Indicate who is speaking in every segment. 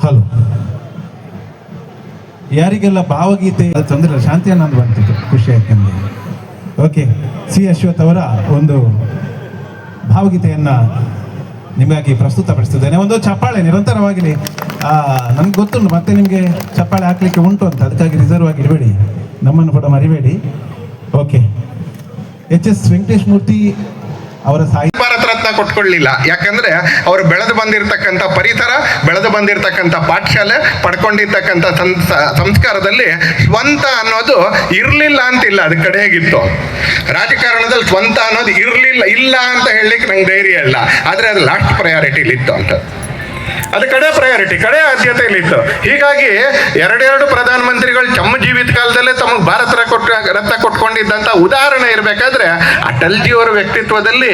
Speaker 1: Hello. ಯಾರಿಗೆಲ್ಲ ಭಾವಗೀತೆ ತೊಂದರೆ ಶಾಂತಿ ಅನ್ನೋದು ಬಂತಿತ್ತು ಖುಷಿ ಆಯ್ತು ನಮಗೆ ಓಕೆ ಸಿ ಅಶ್ವಥ್ ಅವರ ಒಂದು ಭಾವಗೀತೆಯನ್ನ ನಿಮಗಾಗಿ ಪ್ರಸ್ತುತಪಡಿಸ್ತಿದ್ದೇನೆ ಒಂದು ಚಪ್ಪಾಳೆ ನಿರಂತರವಾಗಿಲಿ ನಮ್ಗೆ ಗೊತ್ತುಂಟು, ಮತ್ತೆ ನಿಮಗೆ ಚಪ್ಪಾಳೆ ಹಾಕಲಿಕ್ಕೆ ಉಂಟು ಅಂತ. ಅದಕ್ಕಾಗಿ ರಿಸರ್ವ್ ಆಗಿ ಇಡಬೇಡಿ ನಮ್ಮನ್ನು ಕೂಡ ಮರಿಬೇಡಿ. Okay H S Venkatesh Murthy ಅವರ ಸಾಹಿತ್ಯ
Speaker 2: ರತ್ನ ಕೊಟ್ಕೊಳ್ಳಿಲ್ಲ. ಯಾಕಂದ್ರೆ ಅವರು ಬೆಳೆದು ಬಂದಿರತಕ್ಕಂಥ ಪರಿಸರ, ಬೆಳೆದು ಬಂದಿರತಕ್ಕಂಥ ಪಾಠಶಾಲೆ, ಪಡ್ಕೊಂಡಿರ್ತಕ್ಕಂಥ ಸಂಸ- ಸಂಸ್ಕಾರದಲ್ಲಿ ಸ್ವಂತ ಅನ್ನೋದು ಇರಲಿಲ್ಲ ಅಂತಿಲ್ಲ, ಅದು ಕಡೆಯಾಗಿತ್ತು ರಾಜಕಾರಣದಲ್ಲಿ ಸ್ವಂತ ಅನ್ನೋದು ಇರಲಿಲ್ಲ, ಇಲ್ಲ ಅಂತ ಹೇಳಲಿಕ್ಕೆ ನಂಗೆ ಧೈರ್ಯ ಇಲ್ಲ. ಆದರೆ ಅದು ಲಾಸ್ಟ್ ಪ್ರಯಾರಿಟಿಲಿತ್ತು ಅಂತ. ಅದು ಕಡೆ ಪ್ರಯಾರಿಟಿ ಕಡೆ ಆದ್ಯತೆಯಲ್ಲಿತ್ತು ಹೀಗಾಗಿ ಎರಡೆರಡು ಪ್ರಧಾನಮಂತ್ರಿಗಳು ತಮ್ಮ ಜೀವಿತ ಕಾಲದಲ್ಲೇ ತಮಗೆ ಭಾರತ ಕೊಟ್ಕೊಂಡಿದ್ದಂತ ರತ್ನ ಕೊಟ್ಕೊಂಡಿದ್ದಂಥ ಉದಾಹರಣೆ ಇರಬೇಕಾದ್ರೆ ಅಟಲ್ಜಿಯವರ ವ್ಯಕ್ತಿತ್ವದಲ್ಲಿ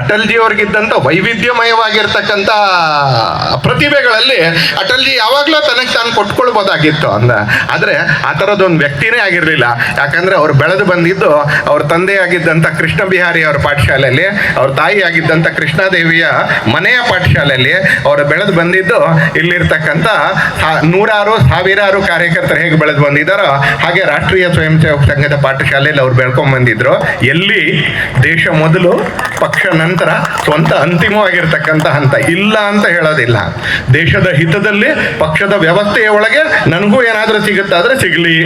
Speaker 2: ಅಟಲ್ಜಿಯವ್ರಿಗಿದ್ದಂಥ ವೈವಿಧ್ಯಮಯವಾಗಿರ್ತಕ್ಕಂಥ ಪ್ರತಿಭೆಗಳಲ್ಲಿ ಅಟಲ್ಜಿ ಯಾವಾಗಲೂ ತನಗೆ ತಾನು ಕೊಟ್ಕೊಳ್ಬೋದಾಗಿತ್ತು ಅಂದ. ಆದರೆ ಆ ಥರದೊಂದು ವ್ಯಕ್ತಿನೇ ಆಗಿರಲಿಲ್ಲ. ಯಾಕಂದ್ರೆ ಅವ್ರು ಬೆಳೆದು ಬಂದಿದ್ದು ಅವ್ರ ತಂದೆ ಆಗಿದ್ದಂಥ ಕೃಷ್ಣ ಬಿಹಾರಿ ಅವರ ಪಾಠಶಾಲೆಯಲ್ಲಿ, ಅವ್ರ ತಾಯಿ ಆಗಿದ್ದಂತ ಕೃಷ್ಣಾದೇವಿಯ ಮನೆಯ ಪಾಠಶಾಲೆಯಲ್ಲಿ, ಅವರು ಬೆಳೆದು ಬಂದಿದ್ದು, ಇಲ್ಲಿರ್ತಕ್ಕಂಥ ನೂರಾರು, ಸಾವಿರಾರು ಕಾರ್ಯಕರ್ತರು ಹೇಗೆ ಬೆಳೆದು ಬಂದಿದ್ದಾರೋ, ಹಾಗೆ ರಾಷ್ಟ್ರೀಯ ಸ್ವಯಂ ಸೇವಕ ಸಂಘದ ಪಾಠಶಾಲೆಯಲ್ಲಿ ಅವ್ರು ಬೆಳ್ಕೊಂಡ್ ಬಂದಿದ್ರು. ಎಲ್ಲಿ? ದೇಶ ಮೊದಲು, ಪಕ್ಷ ನಂತರ ಸ್ವಂತ ಅಂತಿಮವಾಗಿರ್ತಕ್ಕಂಥ ಹಂತ. ಇಲ್ಲ ಅಂತ ಹೇಳೋದಿಲ್ಲ. ದೇಶದ ಹಿತದಲ್ಲಿ ಪಕ್ಷದ ವ್ಯವಸ್ಥೆಯ ಒಳಗೆ ನನಗೂ ಏನಾದರೂ ಸಿಗುತ್ತಾದ್ರೆ ಸಿಗಲಿ